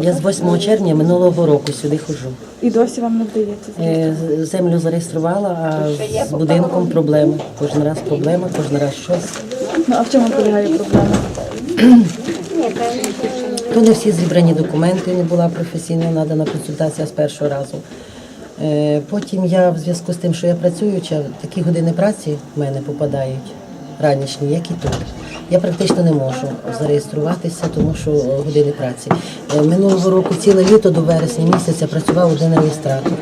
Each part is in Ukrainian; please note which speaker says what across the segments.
Speaker 1: Я з 8 червня минулого року сюди ходжу.
Speaker 2: І досі вам не вдається.
Speaker 1: Е, Землю зареєструвала, а з будинком проблеми. Кожен раз проблема, кожен раз щось.
Speaker 2: Ну а в чому полягає проблема?
Speaker 1: То не всі зібрані документи, не була професійно надана консультація з першого разу. Е, Потім я в зв'язку з тим, що я працююча, такі години праці в мене попадають ранішні, як і тут. Я практично не можу зареєструватися, тому що е, години праці. Е, Минулого року ціле літо до вересня місяця працював один реєстратор.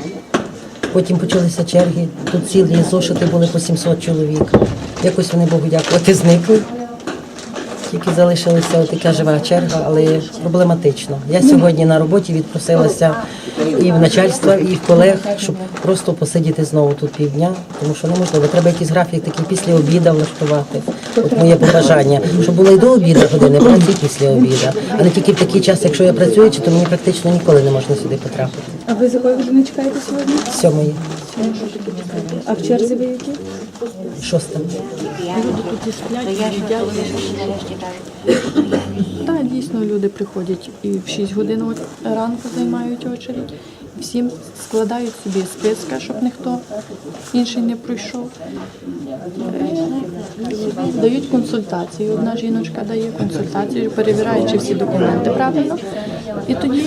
Speaker 1: Потім почалися черги. Тут цілі зошити були по 700 чоловік. Якось вони Богу дякувати зникли. Тільки залишилася така жива черга, але проблематично. Я сьогодні на роботі відпросилася і в начальства, і в колег, щоб просто посидіти знову тут півдня, тому що неможливо. Треба якийсь графік такий після обіду влаштувати. От моє побажання, щоб було і до обіду години праці, і після обіду. А не тільки в такий час, якщо я працюю, то мені практично ніколи не можна сюди потрапити.
Speaker 2: А ви з якої години чекаєте сьогодні?
Speaker 1: Сьомої,
Speaker 2: А в черзі ви які?
Speaker 1: шоста.
Speaker 3: Так, дійсно люди приходять і в 6 годин ранку займають очередь. Всім складають собі списка, щоб ніхто інший не пройшов. Е, Дають консультації. Одна жіночка дає консультацію, перевіряючи всі документи правильно. І тоді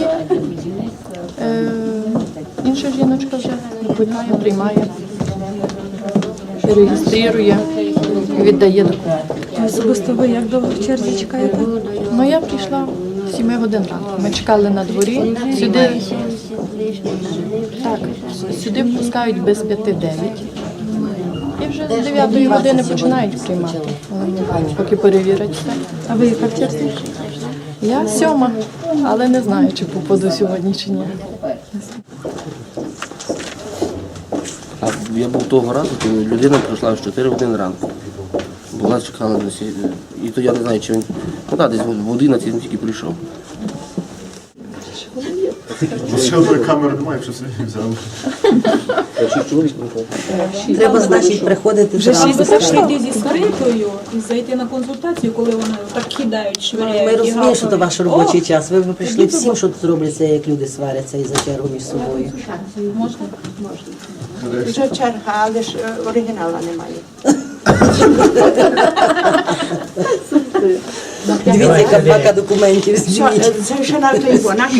Speaker 3: е, інша жіночка вже виходить, приймає, реєструє віддає документи.
Speaker 2: Особисто ви як довго в черзі чекаєте?
Speaker 3: Ну я прийшла в 7 годин ранку. Ми чекали на дворі. Сюди так, сюди впускають без 5-9. І вже з 9 години починають приймати. Поки перевірять все.
Speaker 2: А ви яка в?
Speaker 3: Я сьома, але не знаю, чи попаду сьогодні чи ні.
Speaker 4: А я був того разу, коли людина прийшла в 4 години ранку. Була чекала на сі... І то я не знаю, чи він. Ну так, десь в 11 він тільки прийшов.
Speaker 5: Ще одної камери немає, якщо собі взяли.
Speaker 1: Треба, значить, приходити
Speaker 2: Вже
Speaker 1: зранку.
Speaker 2: шість?
Speaker 6: Прийти зі скрипкою і зайти на консультацію, коли вони так кидають, швиряють.
Speaker 1: Ми
Speaker 6: і
Speaker 1: розуміємо, що це
Speaker 6: гавкають.
Speaker 1: ваш робочий час. Ви б прийшли всім, що тут робляться, як люди сваряться і за чергу між собою.
Speaker 7: Вже черга, але ж е, оригінала немає.
Speaker 1: Дивіться, яка пака документів
Speaker 7: Що,
Speaker 1: зніміть.
Speaker 7: е, це ще на той бо, наш.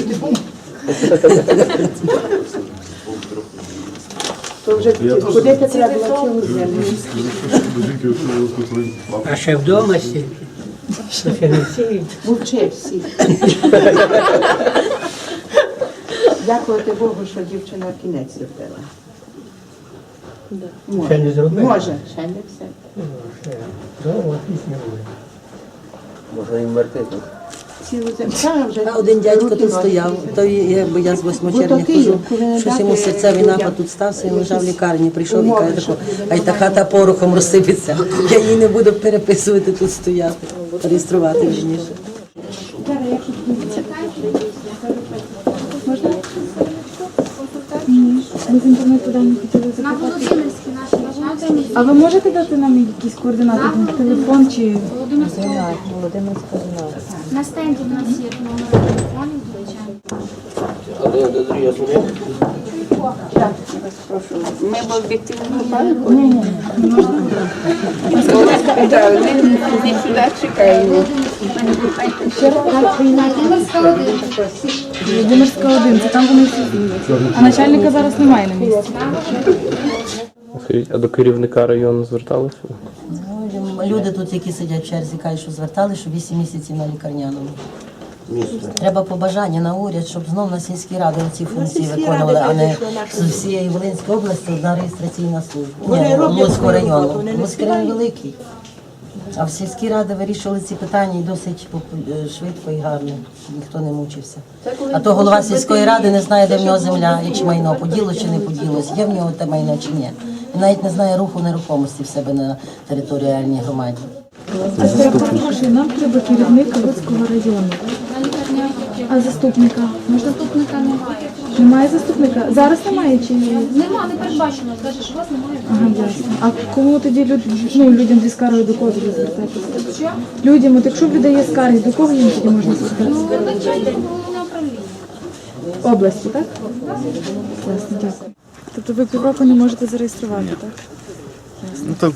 Speaker 7: То вже куди ти треба цілу землю?
Speaker 5: До жінки розпитали.
Speaker 8: А ще вдома сі?
Speaker 7: Мовчи всі. Дякувати Богу, що дівчина кінець зробила.
Speaker 8: Ще не зробила?
Speaker 7: Може, ще не все.
Speaker 8: Довго пісня буде.
Speaker 4: Може,
Speaker 7: вже
Speaker 1: А один дядько тут стояв, то я, бо я з 8
Speaker 7: Ну,
Speaker 1: червня хожу, щось йому серцевий напад тут стався, він лежав в лікарні, прийшов і каже, тако,
Speaker 7: щоб
Speaker 1: а й та хата порохом розсипеться. Я її не буду переписувати тут стояти, реєструвати вірніше.
Speaker 2: Ми з інтернету дані хотіли запитати. А ви можете дати нам якісь координати, телефон чи
Speaker 9: На стенді в нас є номер телефонів, звичайно.
Speaker 7: Ми б об'єктивно попали? Ні, ні, можна. Ми сюди чекаємо.
Speaker 9: Володимирська
Speaker 2: 1, це там вони всі. А начальника зараз немає на місці.
Speaker 10: А до керівника району зверталися?
Speaker 1: Люди тут, які сидять в черзі, кажуть, що звертали, що 8 місяців на лікарняному.
Speaker 4: Місто.
Speaker 1: Треба побажання на уряд, щоб знов на сільські ради ці функції виконували, а не з всієї Волинської області одна реєстраційна служба. Ні, Луцького району. Луцький район великий. А в сільські ради вирішували ці питання і досить е, швидко і гарно. Ніхто не мучився. А то голова сільської ради не знає, де в нього земля, і чи майно поділо, чи не поділось, є в нього те майно чи ні. Навіть не знає руху нерухомості в себе на територіальній громаді.
Speaker 2: Перепрошую, нам треба керівника Луцького району. А заступника?
Speaker 9: Заступника немає.
Speaker 2: Немає заступника. Зараз немає чи
Speaker 9: Нема, не передбачено. Каже, що у вас немає.
Speaker 2: ага, ясно. А кому тоді люд... ну, людям зі скаргою до кого тоді звертатися?
Speaker 9: Що?
Speaker 2: Людям, от якщо в людей є скарги, до кого їм тоді можна
Speaker 9: Ну, начальник головного управління.
Speaker 2: Області, так? Ясно, дякую. Тобто ви півроку не можете зареєструвати, так?
Speaker 5: Ну так,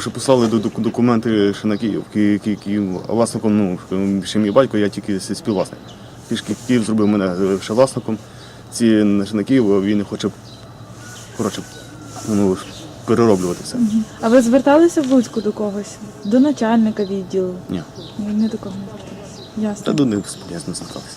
Speaker 5: що писали до- до- документи ще на Київ. Ки- Ки- Київ, а власником, ну, ще мій батько, я тільки співвласник. Пішки Київ зробив мене е, ще власником. Ці ще на Київ, він не хоче, коротше, ну, перероблювати все.
Speaker 2: А ви зверталися в Луцьку до когось? До начальника відділу?
Speaker 5: Ні.
Speaker 2: Ні, не до кого не зверталися. Ясно.
Speaker 5: Та до них я не звертався.